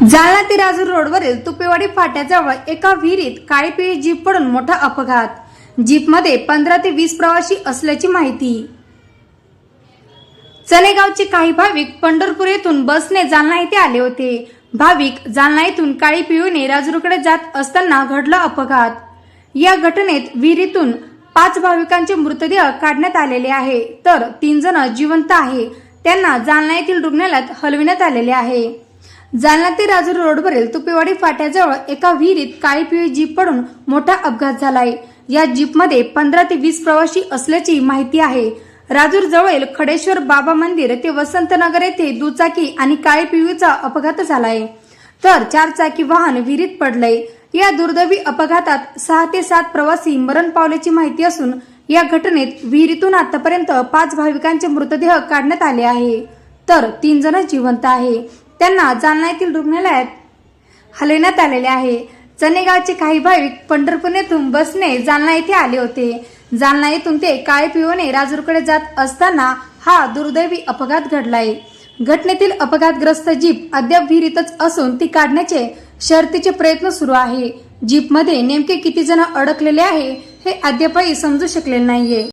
जालना ते राजूर रोडवरील तुपेवाडी फाट्याजवळ एका विहिरीत काळी पिळी जीप पडून मोठा अपघात. जीपमध्ये पंधरा ते वीस प्रवासी असल्याची माहिती. चनेगावचे काही भाविक पंढरपूर येथून बसने जालना येथे आले होते. भाविक जालना येथून काळी पिळूने राजूरकडे जात असताना घडला अपघात. या घटनेत विहिरीतून पाच भाविकांचे मृतदेह काढण्यात आलेले आहे. तर तीन जण जिवंत आहे. त्यांना जालना येथील रुग्णालयात हलविण्यात आलेले आहे. जालना ते राजूर रोडवरील तुपेवाडी फाट्याजवळ एका विहिरीत काळी पिळी जीप पडून मोठा अपघात झालाय. या जीपमध्ये पंधरा ते वीस प्रवासी असल्याची माहिती आहे. राजूर जवळील खडेश्वर बाबा मंदिर ते वसंतनगर येथे दुचाकी आणि काळी पिळीचा अपघात झालाय. तर चार चाकी वाहन विहिरीत पडलंय. या दुर्दैवी अपघातात सहा ते सात प्रवासी मरण पावल्याची माहिती असून या घटनेत विहिरीतून आतापर्यंत पाच भाविकांचे मृतदेह काढण्यात आले आहे. तर तीन जण जिवंत आहे. त्यांना जालना येथील रुग्णालयात हलविण्यात आलेले आहे. चनेगावचे काही भाविक पंढरपूर येथून बसने जालना येथे आले होते. जालना येथून ते काळे पिवणे राजूरकडे जात असताना हा दुर्दैवी अपघात घडलाय. घटनेतील अपघातग्रस्त जीप अद्याप विहिरीतच असून ती काढण्याचे शर्तीचे प्रयत्न सुरू आहे. जीपमध्ये नेमके किती जण अडकलेले आहे हे अद्यापही समजू शकले नाहीये.